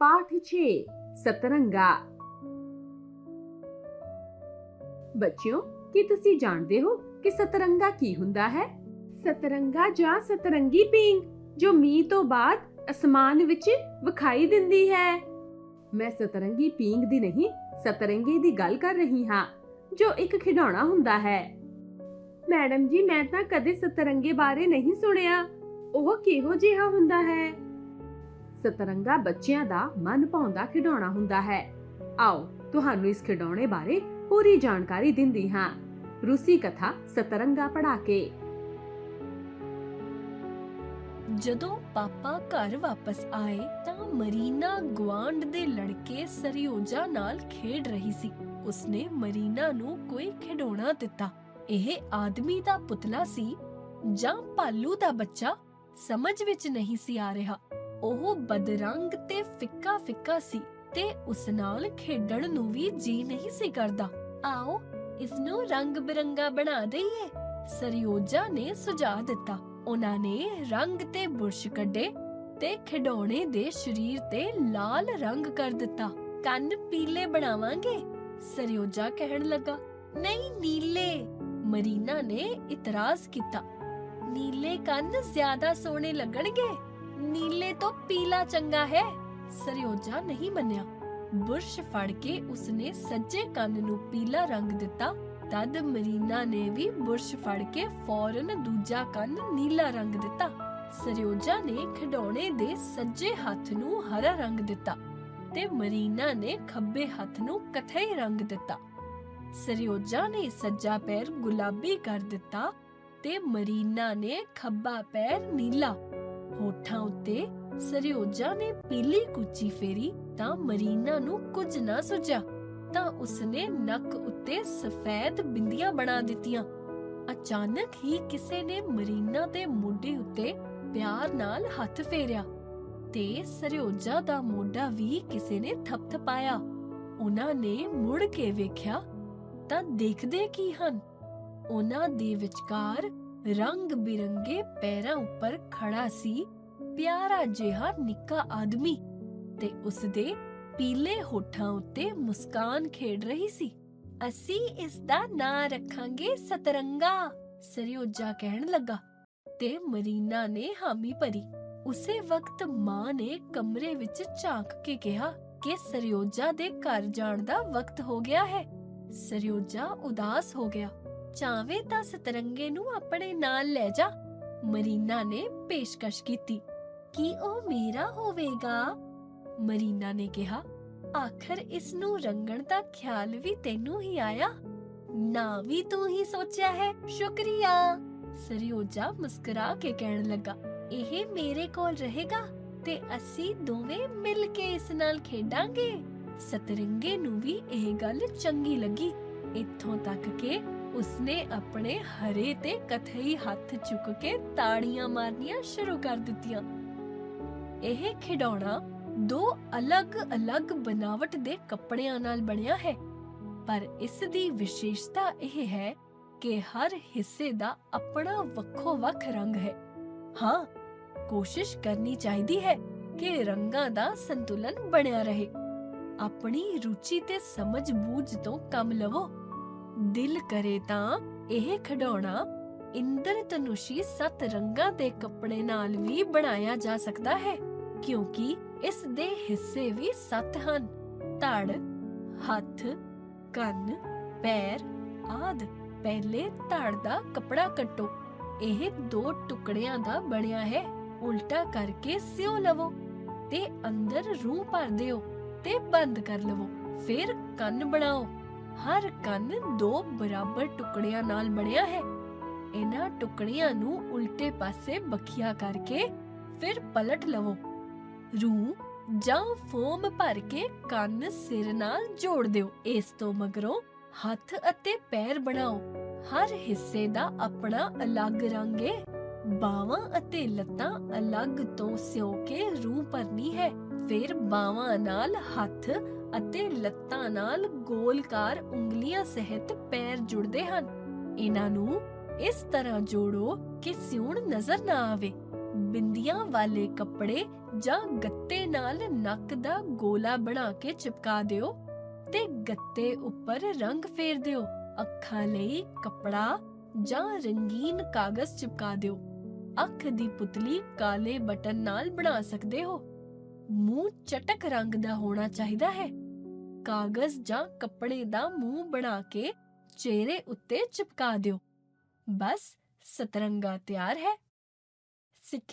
ਪਾਠ 6 ਸਤਰੰਗਾ ਬੱਚਿਓ ਕੀ ਤੁਸੀਂ ਜਾਣਦੇ ਹੋ ਕਿ ਸਤਰੰਗਾ ਕੀ ਹੁੰਦਾ ਹੈ ਸਤਰੰਗਾ ਜਾਂ ਸਤਰੰਗੀ ਪੀਂਗ ਜੋ ਮੀਂਹ ਤੋਂ ਬਾਅਦ ਅਸਮਾਨ ਵਿੱਚ ਵਿਖਾਈ ਦਿੰਦੀ ਹੈ ਮੈਂ ਸਤਰੰਗੀ ਪੀਂਗ ਦੀ ਨਹੀਂ ਸਤਰੰਗੀ ਦੀ ਗੱਲ ਕਰ ਰਹੀ ਹਾਂ ਜੋ ਇੱਕ ਖਿਡੌਣਾ ਹੁੰਦਾ ਹੈ ਮੈਡਮ ਜੀ ਮੈਂ ਤਾਂ ਕਦੇ ਸਤਰੰਗੇ ਬਾਰੇ ਨਹੀਂ ਸੁਣਿਆ ਉਹ ਕਿਹੋ ਜਿਹਾ ਹੁੰਦਾ ਹੈ ਸਤਰੰਗਾ ਬੱਚਿਆਂ ਦਾ ਮਨ ਭਾਉਂਦਾ ਖਿਡੌਣਾ ਹੁੰਦਾ ਹੈ। ਆਓ, ਤੁਹਾਨੂੰ ਇਸ ਖਿਡੌਣੇ ਬਾਰੇ ਪੂਰੀ ਜਾਣਕਾਰੀ ਦਿੰਦੀ ਹਾਂ। ਰੂਸੀ ਕਥਾ ਸਤਰੰਗਾ ਪੜਾ ਕੇ। ਜਦੋਂ ਪਾਪਾ ਘਰ ਵਾਪਸ ਆਏ ਤਾਂ ਮਰੀਨਾ ਗਵਾਂਡ ਦੇ ਲੜਕੇ ਸਰਿਓਜਾ ਨਾਲ ਖੇਡ ਰਹੀ ਸੀ। ਉਸਨੇ ਮਰੀਨਾ ਨੂੰ ਕੋਈ ਖਿਡੌਣਾ ਦਿੱਤਾ। ਇਹ ਆਦਮੀ ਦਾ ਪੁਤਲਾ ਸੀ ਜਾਂ ਭਾਲੂ ਦਾ ਬੱਚਾ ਸਮਝ ਵਿੱਚ ਨਹੀਂ ਸੀ ਆ ਰਿਹਾ। ਉਹ ਬਦਰੰਗ ਤੇ ਫਿੱਕਾ ਫਿੱਕਾ ਸੀ ਤੇ ਉਸ ਨਾਲ ਖੇਡਣ ਨੂੰ ਵੀ ਜੀ ਨਹੀਂ ਸੀ ਕਰਦਾ। ਆਓ ਇਸ ਨੂੰ ਰੰਗ ਬਿਰੰਗਾ ਬਣਾ ਦਈਏ, ਸਰਿਓਜਾ ਨੇ ਸੁਝਾਅ ਦਿੱਤਾ। ਉਹਨਾਂ ਨੇ ਰੰਗ ਤੇ ਬੁਰਸ਼ ਕੱਢੇ ਤੇ ਖਿਡੌਣੇ ਦੇ ਸਰੀਰ ਤੇ ਲਾਲ ਰੰਗ ਕਰ ਦਿੱਤਾ। ਕੰਨ ਪੀਲੇ ਬਣਾਵਾਂਗੇ ਸਰਯੋਜਾ ਕਹਿਣ ਲੱਗਾ। ਨਹੀਂ, ਨੀਲੇ, ਮਰੀਨਾ ਨੇ ਇਤਰਾਜ਼ ਕੀਤਾ। ਨੀਲੇ ਕੰਨ ਜ਼ਿਆਦਾ ਸੋਹਣੇ ਲੱਗਣਗੇ। ਨੀਲੇ ਤੋਂ ਪੀਲਾ ਚੰਗਾ ਹੈ। ਸਰਯੋਜਾ ਨਹੀਂ ਮੰਨਿਆ। ਬੁਰਸ਼ ਫੜ ਕੇ ਉਸਨੇ ਸੱਜੇ ਕੰਨ ਨੂੰ ਪੀਲਾ ਰੰਗ ਦਿੱਤਾ। ਤਦ ਮਰੀਨਾ ਨੇ ਵੀ ਬੁਰਸ਼ ਫੜ ਕੇ ਫੌਰਨ ਦੂਜਾ ਕੰਨ ਨੀਲਾ ਰੰਗ ਦਿੱਤਾ। ਸਰਿਓਜਾ ਨੇ ਖਿਡੌਣੇ ਦੇ ਸੱਜੇ ਹੱਥ ਨੂੰ ਹਰਾ ਰੰਗ ਦਿੱਤਾ ਤੇ ਮਰੀਨਾ ਨੇ ਖੱਬੇ ਹੱਥ ਨੂੰ ਕਥਈ ਰੰਗ ਦਿੱਤਾ। ਸਰਯੋਜਾ ਨੇ ਸੱਜਾ ਪੈਰ ਗੁਲਾਬੀ ਕਰ ਦਿੱਤਾ ਤੇ ਮਰੀਨਾ ਨੇ ਖੱਬਾ ਪੈਰ ਨੀਲਾ ਹੋਠਾਂ ਉੱਤੇ ਸਰਿਓਜਾ ਨੇ ਪੀਲੀ ਕੁੱਚੀ ਫੇਰੀ ਤਾਂ ਮਰੀਨਾ ਨੂੰ ਕੁਝ ਨਾ ਸੁਝਿਆ, ਤਾਂ ਉਸਨੇ ਨੱਕ ਉੱਤੇ ਸਫੈਦ ਬਿੰਦੀਆਂ ਬਣਾ ਦਿੱਤੀਆਂ। ਅਚਾਨਕ ਹੀ ਕਿਸੇ ਨੇ ਮਰੀਨਾ ਦੇ ਮੋਢੇ ਉੱਤੇ ਪਿਆਰ ਨਾਲ ਹੱਥ ਫੇਰਿਆ ਤੇ ਸਰਿਓਜਾ ਦਾ ਮੋਢਾ ਵੀ ਕਿਸੇ ਨੇ ਥਪਥਪਾਇਆ। ਉਹਨਾਂ ਨੇ ਮੁੜ ਕੇ ਵੇਖਿਆ ਤਾਂ ਦੇਖਦੇ ਕੀ ਹਨ? ਉਹਨਾਂ ਦੇ ਵਿਚਕਾਰ ਰੰਗ ਬਿਰੰਗੇ ਪੈਰਾਂ ਉੱਪਰ ਖੜਾ ਸੀ ਪਿਆਰਾ ਜਿਹਾ ਨਿੱਕਾ ਆਦਮੀ ਤੇ ਉਸਦੇ ਪੀਲੇ ਹੋਠਾਂ ਉੱਤੇ ਮੁਸਕਾਨ ਖੇਡ ਰਹੀ ਸੀ। ਅਸੀਂ ਇਸ ਦਾ ਨਾਂ ਰੱਖਾਂਗੇ ਸਤਰੰਗਾ ਸਰਯੋਜਾ ਕਹਿਣ ਲੱਗਾ ਤੇ ਮਰੀਨਾ ਨੇ ਹਾਮੀ ਭਰੀ। ਉਸੇ ਵਕਤ ਮਾਂ ਨੇ ਕਮਰੇ ਵਿੱਚ ਝਾਂਕ ਕੇ ਕਿਹਾ ਕਿ ਸਰਯੋਜਾ ਦੇ ਘਰ ਜਾਣ ਦਾ ਵਕਤ ਹੋ ਗਿਆ ਹੈ। ਸਰਯੋਜਾ ਉਦਾਸ ਹੋ ਗਿਆ। ਚਾਵੇਂ ਤਾਂ ਸਤਰੰਗੇ ਨੂੰ ਆਪਣੇ ਨਾਲ ਲੈ ਜਾ। ਮਰੀਨਾ ਨੇ ਪੇਸ਼ਕਸ਼ ਕੀਤੀ। ਕੀ ਉਹ ਮੇਰਾ ਹੋਵੇਗਾ? ਮਰੀਨਾ ਨੇ ਕਿਹਾ, ਆਖਰ ਇਸ ਨੂੰ ਰੰਗਣ ਦਾ ਖਿਆਲ ਵੀ ਤੈਨੂੰ ਹੀ ਆਇਆ? ਨਾ ਵੀ ਤੂੰ ਹੀ ਸੋਚਿਆ ਹੈ। ਸ਼ੁਕਰੀਆ! ਸਰਿਓਜਾ ਮੁਸਕਰਾ ਕੇ ਕਹਿਣ ਲੱਗਾ, ਇਹ ਮੇਰੇ ਕੋਲ ਰਹੇਗਾ ਤੇ ਅਸੀਂ ਦੋਵੇਂ ਮਿਲ ਕੇ ਇਸ ਨਾਲ ਖੇਡਾਂਗੇ? ਸਤਰੰਗੇ ਨੂੰ ਵੀ ਇਹ ਗੱਲ ਚੰਗੀ ਲੱਗੀ। ਇੱਥੋਂ ਤੱਕ ਕਿ ਉਸਨੇ ਆਪਣੇ ਹਰੇ ਤੇ ਕਥਈ ਹੱਥ ਚੁੱਕ ਕੇ ਤਾੜੀਆਂ ਮਾਰਨੀਆਂ ਸ਼ੁਰੂ ਕਰ ਦਿੱਤੀਆਂ। ਇਹ ਖਿਡੌਣਾ ਦੋ ਅਲੱਗ-ਅਲੱਗ ਬਨਾਵਟ ਦੇ ਕੱਪੜਿਆਂ ਨਾਲ ਬਣਿਆ ਹੈ, ਪਰ ਇਸ ਦੀ ਵਿਸ਼ੇਸ਼ਤਾ ਇਹ ਹੈ ਕਿ ਹਰ ਹਿੱਸੇ ਦਾ ਆਪਣਾ ਵੱਖੋ-ਵੱਖ ਰੰਗ ਹੈ। ਹਾਂ, ਕੋਸ਼ਿਸ਼ ਕਰਨੀ ਚਾਹੀਦੀ ਹੈ ਕਿ ਰੰਗਾਂ ਦਾ ਸੰਤੁਲਨ ਬਣਿਆ ਰਹੇ। ਆਪਣੀ ਰੁਚੀ ਤੇ ਸਮਝ ਬੂਝ ਤੋਂ ਕੰਮ ਲਵੋ। ਦਿਲ ਕਰੇ ਤਾਂ ਇਹ ਖਿਡੌਣਾ ਇੰਦਰ ਧਨੁਸ਼ੀ ਸੱਤ ਰੰਗਾਂ ਦੇ ਕੱਪੜੇ ਨਾਲ ਵੀ ਬਣਾਇਆ ਜਾ ਸਕਦਾ ਹੈ, ਕਿਉਂਕਿ ਇਸ ਦੇ ਹਿੱਸੇ ਵੀ ਸੱਤ ਹਨ। ਧੜ, ਹੱਥ, ਕੰਨ, ਪੈਰ ਆਦ। ਪਹਿਲੇ ਧੜ ਦਾ ਕਪੜਾ ਕੱਟੋ। ਇਹ ਦੋ ਟੁਕੜਿਆਂ ਦਾ ਬਣਿਆ ਹੈ। ਉਲਟਾ ਕਰਕੇ ਸਿਓ ਲਵੋ ਤੇ ਅੰਦਰ ਰੂਹ ਭਰ ਦਿਓ ਤੇ ਬੰਦ ਕਰ ਲਵੋ। ਫਿਰ ਕੰਨ ਬਣਾਓ। ਹਰ ਕੰਨ ਦੋ ਬਰਾਬਰ ਟੁਕੜਿਆਂ ਨਾਲ ਬਣਿਆ ਹੈ। ਇਹਨਾਂ ਟੁਕੜਿਆਂ ਨੂੰ ਉਲਟੇ ਪਾਸੇ ਬਖੀਆ ਕਰਕੇ ਫਿਰ ਪਲਟ ਲਵੋ। ਰੂਹ ਜਾਂ ਫੋਮ ਭਰ ਕੇ ਕੰਨ ਸਿਰ ਨਾਲ ਜੋੜ ਦਿਓ। ਇਸ ਤੋਂ ਮਗਰੋਂ ਹੱਥ ਅਤੇ ਪੈਰ ਬਣਾਓ। ਹਰ ਹਿੱਸੇ ਦਾ ਆਪਣਾ ਅਲੱਗ ਰੰਗ ਹੈ ਬਾਹਾਂ ਅਤੇ ਲੱਤਾਂ ਅਲੱਗ ਤੋਂ ਸਿਓ ਕੇ ਰੂਹ ਭਰਨੀ ਹੈ। ਫਿਰ ਬਾਹਾਂ ਨਾਲ ਹੱਥ ਅਤੇ ਲੱਤਾਂ ਨਾਲ ਗੋਲਕਾਰ ਉਂਗਲੀਆਂ ਸਹਿਤ ਪੈਰ ਜੁੜਦੇ ਹਨ। ਇਹਨਾਂ ਨੂੰ ਇਸ ਤਰ੍ਹਾਂ ਜੋੜੋ ਕਿ ਸਿਉਣ ਨਜ਼ਰ ਨਾ ਆਵੇ। ਬਿੰਦੀਆਂ ਵਾਲੇ ਕੱਪੜੇ ਜਾਂ ਗੱਤੇ ਨਾਲ ਨੱਕ ਦਾ ਗੋਲਾ ਬਣਾ ਕੇ ਚਿਪਕਾ ਦਿਓ ਤੇ ਗੱਤੇ ਉੱਪਰ ਰੰਗ ਫੇਰ ਦਿਓ। ਅੱਖਾਂ ਲਈ ਕੱਪੜਾ ਜਾਂ ਰੰਗੀਨ ਕਾਗਜ਼ ਚਿਪਕਾ ਦਿਓ। ਅੱਖ ਦੀ ਪੁਤਲੀ ਕਾਲੇ ਬਟਨ ਨਾਲ ਬਣਾ ਸਕਦੇ ਹੋ? ਮੂੰਹ ਚਟਕ ਰੰਗ ਦਾ ਹੋਣਾ ਚਾਹੀਦਾ ਹੈ। ਕਾਗਜ਼ ਜਾਂ ਕੱਪੜੇ ਦਾ ਮੂੰਹ ਬਣਾ ਕੇ ਚਿਹਰੇ ਉੱਤੇ ਚਿਪਕਾ ਦਿਓ। ਬਸ ਸਤਰੰਗਾ ਤਿਆਰ ਹੈ। ਸਿੱਖ